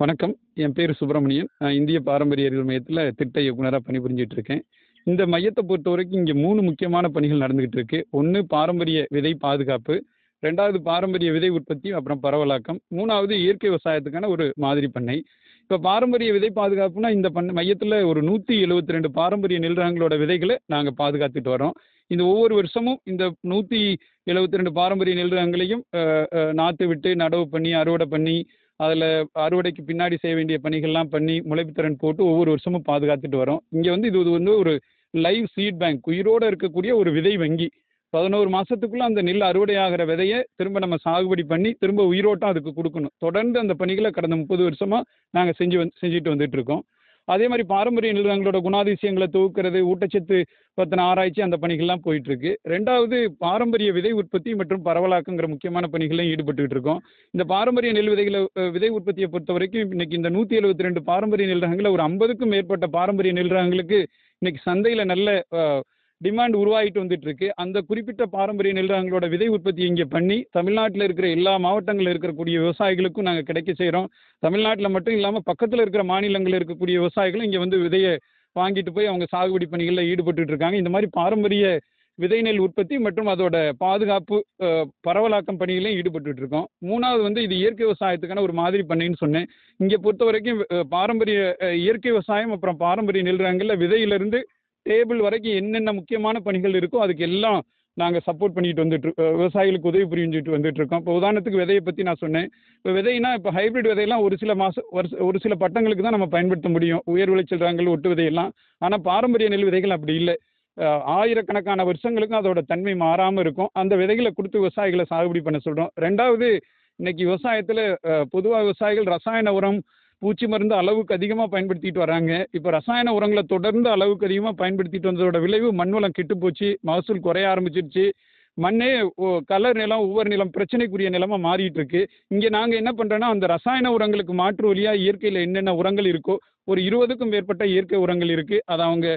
வணக்கம். என் பேர் சுப்பிரமணியன். நான் இந்திய பாரம்பரிய அறிவியல் மையத்தில் திட்ட இயக்குனராக பணிபுரிஞ்சிட்டு இருக்கேன் இந்த மையத்தை பொறுத்த வரைக்கும் இங்கே மூணு முக்கியமான பணிகள் நடந்துகிட்டு இருக்கு ஒன்று பாரம்பரிய விதை பாதுகாப்பு ரெண்டாவது பாரம்பரிய விதை உற்பத்தி அப்புறம் பரவலாக்கம் மூணாவது இயற்கை விவசாயத்துக்கான ஒரு மாதிரி பண்ணை. இப்போ பாரம்பரிய விதை பாதுகாப்புனா இந்த பண்ண மையத்தில் ஒரு நூற்றி எழுபத்தி ரெண்டு பாரம்பரிய நெல் ரகங்களோட விதைகளை நாங்கள் பாதுகாத்துட்டு வரோம் இந்த ஒவ்வொரு வருஷமும் இந்த நூற்றி எழுபத்தி ரெண்டு பாரம்பரிய நெல் ரகங்களையும் நாற்று விட்டு நடவு பண்ணி அறுவடை பண்ணி அதில் அறுவடைக்கு பின்னாடி செய்ய வேண்டிய பணிகள்லாம் பண்ணி முளைப்புத்திறன் போட்டு ஒவ்வொரு வருஷமும் பாதுகாத்துட்டு வரோம். இங்கே வந்து இது வந்து ஒரு லைவ் சீட் பேங்க் உயிரோடு இருக்கக்கூடிய ஒரு விதை வங்கி. பதினோரு மாதத்துக்குள்ளே அந்த நெல் அறுவடை ஆகிற விதையை திரும்ப நம்ம சாகுபடி பண்ணி திரும்ப உயிரோட்டம் அதுக்கு கொடுக்கணும். தொடர்ந்து அந்த பணிகளை கடந்த முப்பது வருஷமாக நாங்கள் செஞ்சு வந்து செஞ்சுட்டு வந்துட்டு இருக்கோம். அதே மாதிரி பாரம்பரிய நிறுவனங்களோட குணாதிசயங்களை தொகுக்கிறது ஊட்டச்சத்து பற்றின ஆராய்ச்சி அந்த பணிகள்லாம் போயிட்டு இருக்கு ரெண்டாவது பாரம்பரிய விதை உற்பத்தி மற்றும் பரவலாக்கங்கிற முக்கியமான பணிகளையும் ஈடுபட்டுக்கிட்டு இருக்கோம். இந்த பாரம்பரிய நெல் விதைகளை விதை உற்பத்தியை பொறுத்த வரைக்கும் இன்னைக்கு இந்த நூற்றி எழுபத்தி ரெண்டு பாரம்பரிய நெல் ரகங்களில் ஒரு ஐம்பதுக்கும் மேற்பட்ட பாரம்பரிய நெல் ரகங்களுக்கு இன்னைக்கு சந்தையில் நல்ல டிமாண்ட் உருவாகிட்டு வந்துட்டு இருக்கு அந்த குறிப்பிட்ட பாரம்பரிய நெல் ரகங்களோட விதை உற்பத்தி இங்கே பண்ணி தமிழ்நாட்டில் இருக்கிற எல்லா மாவட்டங்களில் இருக்கக்கூடிய விவசாயிகளுக்கும் நாங்கள் கிடைக்க செய்கிறோம் தமிழ்நாட்டில் மட்டும் இல்லாமல் பக்கத்தில் இருக்கிற மாநிலங்களில் இருக்கக்கூடிய விவசாயிகளும் இங்கே வந்து விதையை வாங்கிட்டு போய் அவங்க சாகுபடி பணிகளில் ஈடுபட்டு இருக்காங்க. இந்த மாதிரி பாரம்பரிய விதை நெல் உற்பத்தி மற்றும் அதோட பாதுகாப்பு பரவலாக்கம் பணிகளையும் ஈடுபட்டு இருக்கோம். மூணாவது வந்து இது இயற்கை விவசாயத்துக்கான ஒரு மாதிரி பண்ணைன்னு சொன்னேன். இங்கே பொறுத்த வரைக்கும் பாரம்பரிய இயற்கை விவசாயம் அப்புறம் பாரம்பரிய நெல் ரகங்களில் விதையிலிருந்து டேபிள் வரைக்கும் என்னென்ன முக்கியமான பணிகள் இருக்கோ அதுக்கு எல்லாம் நாங்கள் சப்போர்ட் பண்ணிட்டு வந்துட்டு விவசாயிகளுக்கு உதவி புரிஞ்சுட்டு வந்துட்டு இருக்கோம். இப்போ உதாரணத்துக்கு விதையை பற்றி நான் சொன்னேன். இப்போ விதைனா இப்போ ஹைபிரிட் விதையெல்லாம் ஒரு சில மாதம் ஒரு ஒரு சில பட்டங்களுக்கு தான் நம்ம பயன்படுத்த முடியும். உயர் விளைச்சல் ரகங்கள் ஒட்டு விதையெல்லாம். ஆனால் பாரம்பரிய நெல் விதைகள் அப்படி இல்லை. ஆயிரக்கணக்கான வருஷங்களுக்கும் அதோட தன்மை மாறாமல் இருக்கும். அந்த விதைகளை கொடுத்து விவசாயிகளை சாகுபடி பண்ண சொல்கிறோம் ரெண்டாவது இன்னைக்கு விவசாயத்தில் பொதுவாக விவசாயிகள் ரசாயன உரம் பூச்சி மருந்து அளவுக்கு அதிகமாக பயன்படுத்திட்டு வராங்க. இப்போ ரசாயன உரங்களை தொடர்ந்து அளவுக்கு அதிகமாக பயன்படுத்திட்டு வந்ததோட விளைவு மண் வளம் கெட்டு போச்சு மகசூல் குறைய ஆரம்பிச்சிருச்சு. மண்ணே ஓ- கலர் நிலம் ஒவ்வொரு நிலம் பிரச்சனைக்குரிய நிலமா மாறிட்டு இருக்கு. இங்கே நாங்கள் என்ன பண்ணுறோன்னா அந்த ரசாயன உரங்களுக்கு மாற்று வழியாக இயற்கையில் என்னென்ன உரங்கள் இருக்கோ ஒரு இருபதுக்கும் மேற்பட்ட இயற்கை உரங்கள் இருக்குது அதை அவங்க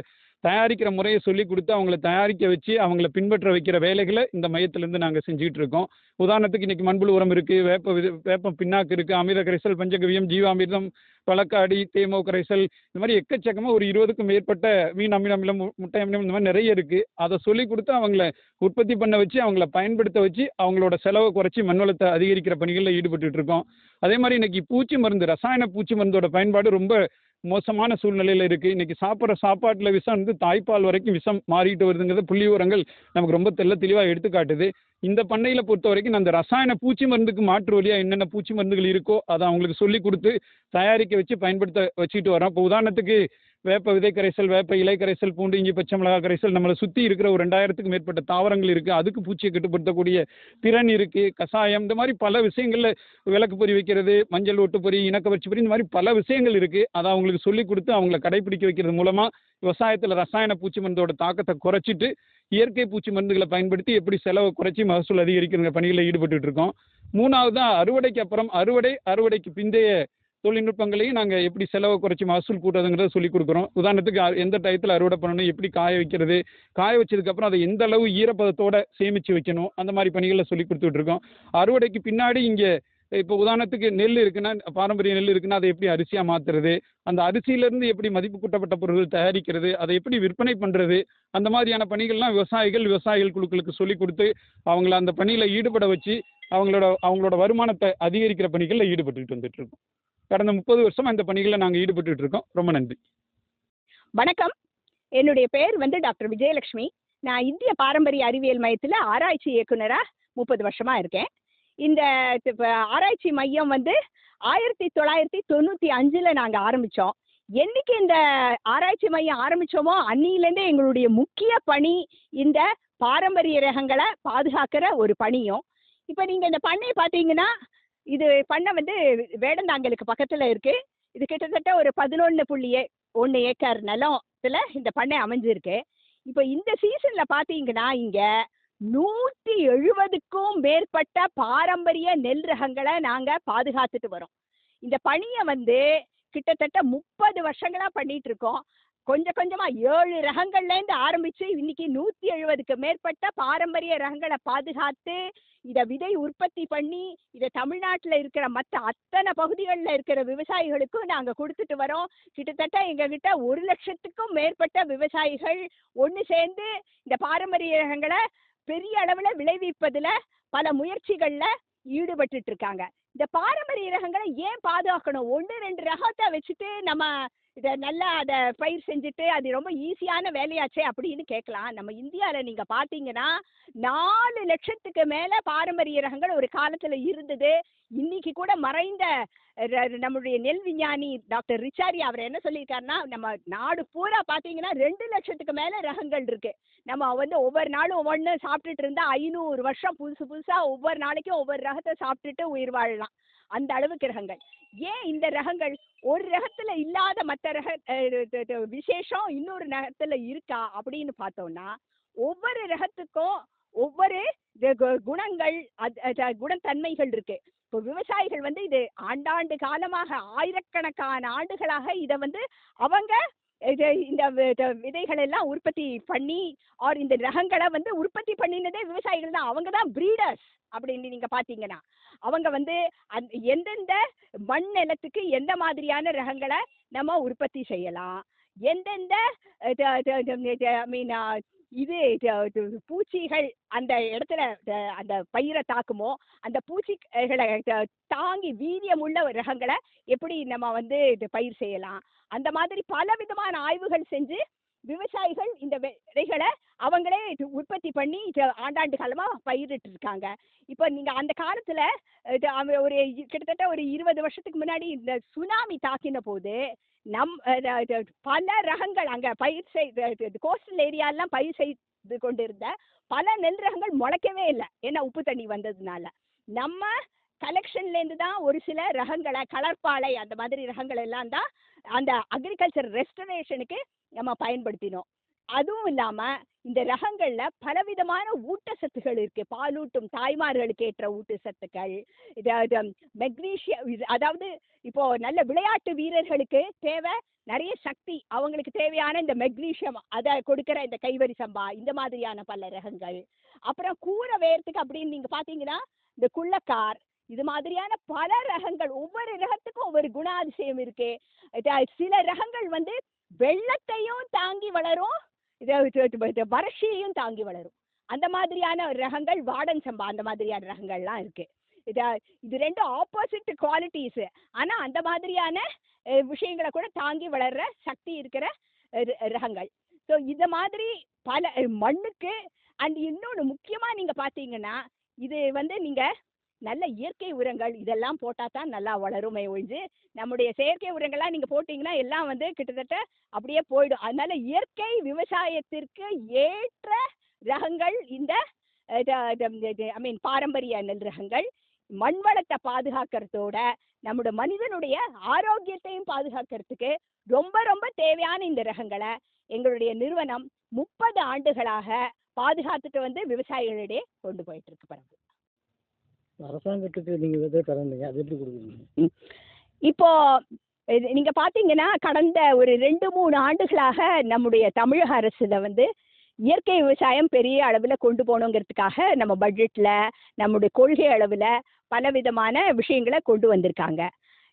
தயாரிக்கிற முறையை சொல்லி கொடுத்து அவங்கள தயாரிக்க வச்சு அவங்கள பின்பற்ற வைக்கிற வேலைகளை இந்த மையத்திலேருந்து நாங்கள் செஞ்சுட்டு இருக்கோம். உதாரணத்துக்கு இன்னைக்கு மண்புழு உரம் இருக்குது வேப்ப விது வேப்ப பின்னாக்கு இருக்குது அமிர்த கரைசல் பஞ்சகவியம் ஜீவாமிர்தம் பழக்காடி தேமோ கரைசல் இந்த மாதிரி எக்கச்சக்கமாக ஒரு இருபதுக்கும் மேற்பட்ட மீன் அமிலம் அமிலம் முட்டை அமிலம் இந்த மாதிரி நிறைய இருக்குது அதை சொல்லி கொடுத்து அவங்கள உற்பத்தி பண்ண வச்சு அவங்கள பயன்படுத்த வச்சு அவங்களோட செலவை குறைச்சி மண்வளத்தை அதிகரிக்கிற பணிகளில் ஈடுபட்டு இருக்கோம். அதே மாதிரி இன்னைக்கு பூச்சி மருந்து ரசாயன பூச்சி மருந்தோட பயன்பாடு ரொம்ப மோசமான சூழ்நிலையில் இருக்குது இன்னைக்கு சாப்பிட்ற சாப்பாட்டில் விஷம் வந்து தாய்ப்பால் வரைக்கும் விஷம் மாறிட்டு வருதுங்கிறது புள்ளி உரங்கள் நமக்கு ரொம்ப தெள்ள தெளிவாக எடுத்துக்காட்டுது. இந்த பண்ணையில் பொறுத்த வரைக்கும் அந்த ரசாயன பூச்சி மருந்துக்கு மாற்று வழியாக என்னென்ன பூச்சி மருந்துகள் இருக்கோ அதை அவங்களுக்கு சொல்லி கொடுத்து தயாரிக்க வச்சு பயன்படுத்த வச்சுட்டு வரோம். இப்போ உதாரணத்துக்கு வேப்ப விதை கரைசல் வேப்ப இலை கரைசல் பூண்டு இஞ்சி பச்சை மிளகாய் கரைசல் நம்மளை சுற்றி இருக்கிற ஒரு ரெண்டாயிரத்துக்கு மேற்பட்ட தாவரங்கள் இருக்குது அதுக்கு பூச்சியை கட்டுப்படுத்தக்கூடிய திறன் இருக்குது கஷாயம் இந்த மாதிரி பல விஷயங்களில் விளக்கு பொறி வைக்கிறது மஞ்சள் ஒட்டுப்பொறி இணக்கவர்ச்சி பொறி இந்த மாதிரி பல விஷயங்கள் இருக்குது அதை அவங்களுக்கு சொல்லிக் கொடுத்து அவங்கள கடைப்பிடிக்க வைக்கிறது மூலமாக விவசாயத்தில் ரசாயன பூச்சி மருந்தோட தாக்கத்தை குறைச்சிட்டு இயற்கை பூச்சி மருந்துகளை பயன்படுத்தி எப்படி செலவை குறைச்சி மகசூல் அதிகரிக்கிற பணிகளில் ஈடுபட்டு இருக்கோம். மூணாவது அறுவடைக்கு அப்புறம் அறுவடை அறுவடைக்கு பிந்தைய தொழில்நுட்பங்களையும் நாங்கள் எப்படி செலவை குறைச்சி மகசூல் கூட்டுறதுங்கிறத சொல்லிக் கொடுக்குறோம். உதாரணத்துக்கு எந்த டயத்தில் அறுவடை பண்ணணும் எப்படி காய வைக்கிறது காய வச்சதுக்கப்புறம் அதை எந்த அளவு ஈரப்பதத்தோட சேமித்து வைக்கணும் அந்த மாதிரி பணிகளை சொல்லி கொடுத்துட்டு இருக்கோம். அறுவடைக்கு பின்னாடி இங்கே இப்போ உதாரணத்துக்கு நெல் இருக்குன்னா பாரம்பரிய நெல் இருக்குன்னா அதை எப்படி அரிசியாக மாற்றுறது அந்த அரிசியிலேருந்து எப்படி மதிப்பு கூட்டப்பட்ட பொருட்கள் தயாரிக்கிறது அதை எப்படி விற்பனை பண்ணுறது அந்த மாதிரியான பணிகள்லாம் விவசாயிகள் விவசாயிகள் குழுக்களுக்கு சொல்லி கொடுத்து அவங்கள அந்த பணியில் ஈடுபட வச்சு அவங்களோட அவங்களோட வருமானத்தை அதிகரிக்கிற பணிகளில் ஈடுபட்டுக்கிட்டு வந்துட்டு இருக்கோம். கடந்த முப்பது வருஷம் இந்த பணிகளில் நாங்கள் ஈடுபட்டு இருக்கோம். ரொம்ப நன்றி. வணக்கம். என்னுடைய பெயர் வந்து டாக்டர் விஜயலட்சுமி. நான் இந்திய பாரம்பரிய அறிவியல் மையத்தில் ஆராய்ச்சி இயக்குனராக முப்பது வருஷமா இருக்கேன். இந்த ஆராய்ச்சி மையம் வந்து ஆயிரத்தி தொள்ளாயிரத்தி தொண்ணூற்றி அஞ்சில் நாங்கள் ஆரம்பித்தோம் என்னைக்கு இந்த ஆராய்ச்சி மையம் ஆரம்பித்தோமோ அன்னியிலேருந்தே எங்களுடைய முக்கிய பணி இந்த பாரம்பரிய ரகங்களை பாதுகாக்கிற ஒரு பணியும். இப்போ நீங்கள் இந்த பண்ணை பார்த்தீங்கன்னா இது பண்ணை வந்து வேடந்தாங்கலுக்கு பக்கத்தில் இருக்குது இது கிட்டத்தட்ட ஒரு பதினொன்று புள்ளி ஒன்று ஏக்கர் நிலத்துல இந்த பண்ணை அமைஞ்சிருக்கு. இப்போ இந்த சீசனில் பார்த்தீங்கன்னா இங்கே நூற்றி எழுபதுக்கும் மேற்பட்ட பாரம்பரிய நெல் ரகங்களை நாங்கள் பாதுகாத்துட்டு வரோம். இந்த பணியை வந்து கிட்டத்தட்ட முப்பது வருஷங்களா பண்ணிட்டு இருக்கோம். கொஞ்சம் கொஞ்சமா ஏழு ரகங்கள்லேருந்து ஆரம்பித்து ஆரம்பிச்சு இன்னைக்கு நூத்தி எழுபதுக்கு மேற்பட்ட பாரம்பரிய ரகங்களை பாதுகாத்து இதை விதை உற்பத்தி பண்ணி இதை தமிழ்நாட்டில் இருக்கிற மற்ற அத்தனை பகுதிகளில் இருக்கிற விவசாயிகளுக்கும் நாங்கள் கொடுத்துட்டு வரோம். கிட்டத்தட்ட எங்ககிட்ட ஒரு லட்சத்துக்கும் மேற்பட்ட விவசாயிகள் ஒன்று சேர்ந்து இந்த பாரம்பரிய ரகங்களை பெரிய அளவில் விளைவிப்பதில் பல முயற்சிகளில் ஈடுபட்டுட்டு இருக்காங்க. இந்த பாரம்பரிய ரகங்களை ஏன் பாதுகாக்கணும்? ஒன்று ரெண்டு ரகத்தை வச்சுட்டு நம்ம இதை நல்லா அதை பயிர் செஞ்சுட்டு அது ரொம்ப ஈஸியான வேலையாச்சே அப்படின்னு கேட்கலாம். நம்ம இந்தியாவில் நீங்கள் பார்த்தீங்கன்னா நாலு லட்சத்துக்கு மேலே பாரம்பரிய ரகங்கள் ஒரு காலத்தில் இருந்தது. இன்னைக்கு கூட மறைந்த நம்முடைய நெல் விஞ்ஞானி டாக்டர் ரிச்சாரி அவர் என்ன சொல்லியிருக்காருன்னா நம்ம நாடு பூரா பார்த்தீங்கன்னா ரெண்டு லட்சத்துக்கு மேலே ரகங்கள் இருக்கு. நம்ம வந்து ஒவ்வொரு நாளும் ஒவ்வொன்று சாப்பிட்டுட்டு இருந்தால் ஐநூறு வருஷம் புதுசு புதுசாக ஒவ்வொரு நாளைக்கும் ஒவ்வொரு ரகத்தை சாப்பிட்டுட்டு உயிர் வாழலாம். அந்த அளவு கிரகங்கள். ஏன் இந்த ரகங்கள்? ஒரு ரகத்துல இல்லாத மற்ற ரக விசேஷம் இன்னொரு ரகத்துல இருக்கா அப்படின்னு பார்த்தோம்னா ஒவ்வொரு ரகத்துக்கும் ஒவ்வொரு கு- குணங்கள் அது- குணத்தன்மைகள் இருக்கு. இப்போ விவசாயிகள் வந்து இது ஆண்டாண்டு காலமாக ஆயிரக்கணக்கான ஆண்டுகளாக இதை வந்து அவங்க இது இந்த வி- விதைகள் எல்லாம் உற்பத்தி பண்ணி ஆர் இந்த ரகங்களை வந்து உற்பத்தி பண்ணினதே விவசாயிகள் தான். அவங்க தான் பிரீடர்ஸ் அப்படின்னு நீங்க பாத்தீங்கன்னா அவங்க வந்து அந் எந்தெந்த மண் நிலத்துக்கு எந்த மாதிரியான ரகங்களை நம்ம உற்பத்தி செய்யலாம். எந்தெந்த ஐ மீன் இது இது- பூச்சிகள் அந்த இடத்துல அந்த பயிரை தாக்குமோ அந்த பூச்சிகளை தாங்கி வீரியம் உள்ள ரகங்களை எப்படி நம்ம வந்து இது பயிர் செய்யலாம்? அந்த மாதிரி பல விதமான ஆய்வுகள் செஞ்சு விவசாயிகள் இந்த வெ- விதைகளை அவங்களே இது உற்பத்தி பண்ணி ஆண்டாண்டு காலமாக பயிரிட்டு இருக்காங்க இப்போ நீங்கள் அந்த காலத்தில் இது ஒரு கிட்டத்தட்ட ஒரு இருபது வருஷத்துக்கு முன்னாடி இந்த சுனாமி தாக்கின போது நம் இது பல ரகங்கள் அங்கே பயிர் செய்து கோஸ்டல் ஏரியாலாம் பயிர் செய்து கொண்டிருந்த பல நெல் ரகங்கள் முளைக்கவே இல்லை. ஏன்னா உப்பு தண்ணி வந்ததுனால. நம்ம கலெக்ஷன்லேருந்து தான் ஒரு சில ரகங்களை கலர்பாலை அந்த மாதிரி ரகங்கள் எல்லாம் தான் அந்த அக்ரிகல்ச்சர் ரெஸ்டரேஷனுக்கு நம்ம பயன்படுத்தினோம். அதுவும் இல்லாம இந்த ரகங்கள்ல பலவிதமான ஊட்டச்சத்துகள் இருக்கு. பாலூட்டும் தாய்மார்களுக்கு ஏற்ற ஊட்டச்சத்துக்கள் இது மெக்னீஷியம் அதாவது இப்போ நல்ல விளையாட்டு வீரர்களுக்கு தேவை நிறைய சக்தி அவங்களுக்கு தேவையான இந்த மெக்னீஷியம் அதை கொடுக்கிற இந்த கைவரி சம்பா இந்த மாதிரியான பல ரகங்கள். அப்புறம் கூரை வேர்த்துக்கு அப்படின்னு நீங்க பாத்தீங்கன்னா இந்த குள்ளக்கார் இது மாதிரியான பல ரகங்கள் ஒவ்வொரு ரகத்துக்கும் ஒவ்வொரு குணாதிசயம் இருக்கு. இது சில ரகங்கள் வந்து வெள்ளத்தையும் தாங்கி வளரும். இது வறட்சியையும் தாங்கி வளரும். அந்த மாதிரியான ரகங்கள் வாடன் சம்பா அந்த மாதிரியான ரகங்கள்லாம் இருக்கு. இது இது ரெண்டும் ஆப்போசிட் குவாலிட்டிஸ் ஆனா அந்த மாதிரியான விஷயங்களை கூட தாங்கி வளர்ற சக்தி இருக்கிற ர- ரகங்கள். ஸோ இந்த மாதிரி பல மண்ணுக்கு அண்ட் இன்னொன்று முக்கியமாக நீங்கள் பார்த்தீங்கன்னா இது வந்து நீங்கள் நல்ல இயற்கை உரங்கள் இதெல்லாம் போட்டால் தான் நல்லா வளருமே ஒழிஞ்சு நம்முடைய செயற்கை உரங்கள்லாம் நீங்கள் போட்டிங்கன்னா எல்லாம் வந்து கிட்டத்தட்ட அப்படியே போயிடும். அதனால இயற்கை விவசாயத்திற்கு ஏற்ற ரகங்கள் இந்த ஐ மீன் பாரம்பரிய நெல் ரகங்கள் மண் வளத்தை பாதுகாக்கிறதோட நம்முடைய மனிதனுடைய ஆரோக்கியத்தையும் பாதுகாக்கிறதுக்கு ரொம்ப ரொம்ப தேவையான இந்த ரகங்களை எங்களுடைய நிறுவனம் முப்பது ஆண்டுகளாக பாதுகாத்துட்டு வந்து விவசாயிகளிடையே கொண்டு போயிட்டு இருக்கு பிறகு அரசாங்கத்துக்கு நீங்கள் விதை தரணுங்க அது எப்படி கொடுக்குறீங்க? இப்போ இது நீங்க பாத்தீங்கன்னா கடந்த ஒரு ரெண்டு மூணு ஆண்டுகளாக நம்முடைய தமிழக அரசுல வந்து இயற்கை விவசாயம் பெரிய அளவில் கொண்டு போகணுங்கிறதுக்காக நம்ம பட்ஜெட்டில் நம்முடைய கொள்கை அளவில் பல விதமான விஷயங்களை கொண்டு வந்திருக்காங்க.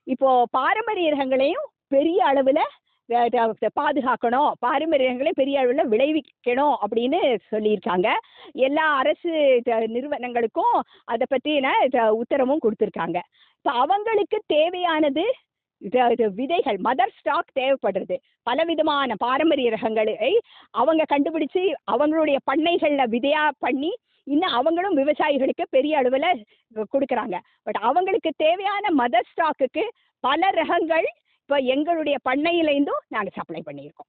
இப்போ பாரம்பரிய ரகங்களையும் பெரிய அளவில் பாதுகாக்கணும். பாரம்பரியங்களை பெரிய அளவில் விளைவிக்கணும் அப்படின்னு சொல்லியிருக்காங்க. எல்லா அரசு நிறுவனங்களுக்கும் அதை பற்றின த- உத்தரவும் கொடுத்துருக்காங்க. இப்போ அவங்களுக்கு தேவையானது இது விதைகள் மதர் ஸ்டாக் தேவைப்படுறது. பலவிதமான பாரம்பரிய ரகங்களை அவங்க கண்டுபிடிச்சு அவங்களுடைய பண்ணைகளில் விதையா பண்ணி இன்னும் அவங்களும் விவசாயிகளுக்கு பெரிய அளவில் கொடுக்குறாங்க. பட் அவங்களுக்கு தேவையான மதர் ஸ்டாக்குக்கு பல ரகங்கள் இப்போ எங்களுடைய பண்ணையிலேருந்தும் நாங்கள் சப்ளை பண்ணியிருக்கோம்.